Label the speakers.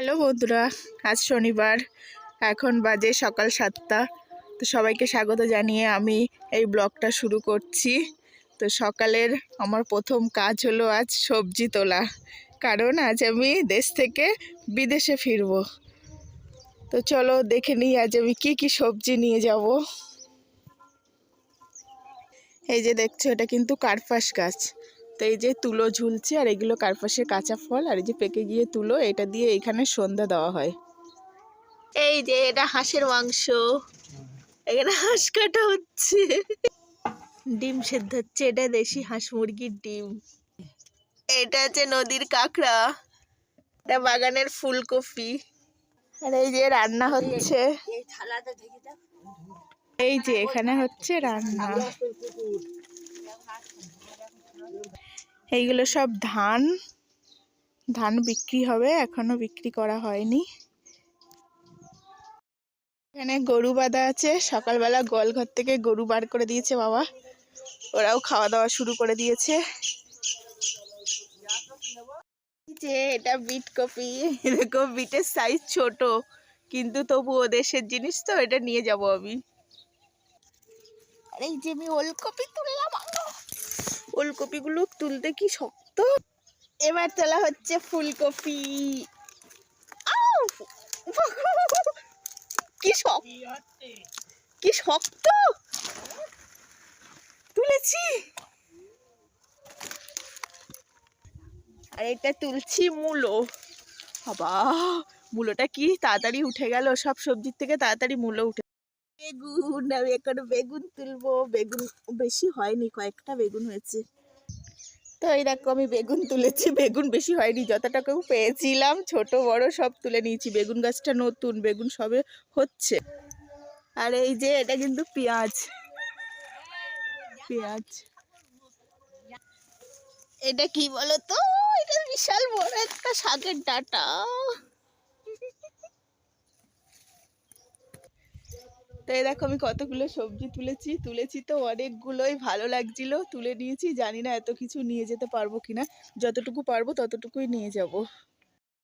Speaker 1: Hello বন্ধুরা, আজ শনিবার, এখন বাজে সকাল সাতটা। তো সবাইকে স্বাগত জানিয়ে আমি এই ব্লগটা শুরু করছি। তো সকালের আমার প্রথম কাজ হলো আজ সবজি তোলা, কারণ আজ আমি দেশ থেকে বিদেশে ফিরব। তো চলো দেখে নিই আজ আমি কি কি সবজি নিয়ে যাব। এই যে দেখছ, এটা কিন্তু কার্পাস গাছ। তো এই যে তুলো ঝুলছে আর এগুলো কার্পাসের কাঁচা ফল আর এই যে পেকে গিয়ে তুলো, এটা দিয়ে এখানে সন্ধ্যা দেওয়া হয়। এই যে এটা হাঁসের মাংস। এখানে হাঁস কাটা হচ্ছে। ডিম সেদ্ধ হচ্ছে, এটা দেশি হাঁস মুরগির ডিম। এটা হচ্ছে নদীর কাঁকড়া। এটা বাগানের ফুলকপি। আর এই যে রান্না হচ্ছে। এই যে এখানে হচ্ছে রান্না। এইগুলো সব ধান। ধান বিক্রি হবে, এখনও বিক্রি করা হয়নি। এখানে গরু বাঁধা আছে, সকালবেলা গোয়ালঘর থেকে গরু বার করে দিয়েছে বাবা। ওরাও খাওয়া দাওয়া শুরু করে দিয়েছে। যে এটা বিট কপি, এরকম বিটের সাইজ ছোট, কিন্তু তবু ও দেশের জিনিস তো, এটা নিয়ে যাব আমি। আর যে আমি ওলকপি তুললাম ওলকপিগুলো তুলতে কি শক্ত? এবার তোলা হচ্ছে ফুলকপি। কি শক্ত! কি শক্ত! তুলেছি! আর এটা তুলছি মূলো। বাবা মূলোটা কি তাড়াতাড়ি উঠে গেল? সব সবজির থেকে তাড়াতাড়ি মূলো উঠে বেগুন আমি এখন বেগুন তুলবো। বেগুন বেশি হয়নি কয়েকটা বেগুন হয়েছে। তো এই দেখো আমি বেগুন তুলেছি, বেগুন বেশি হয়নি যতটাকেও পেয়েছিলাম, ছোট, বড় সব তুলে নিয়েছি, বেগুন গাছটা নতুন, বেগুন সবে হচ্ছে। আর এই যে এটা কিন্তু পেঁয়াজ। পেঁয়াজ। এটা কি বলো তো এটা বিশাল বড় একটা শাকের ডাটা। তো এই দেখো আমি কতগুলো সবজি তুলেছি তুলেছি তো অনেকগুলোই ভালো লাগছিল, তুলে নিয়েছি, জানি না এত কিছু নিয়ে যেতে পারব কিনা, যতটুকু পারব ততটুকুই নিয়ে যাব।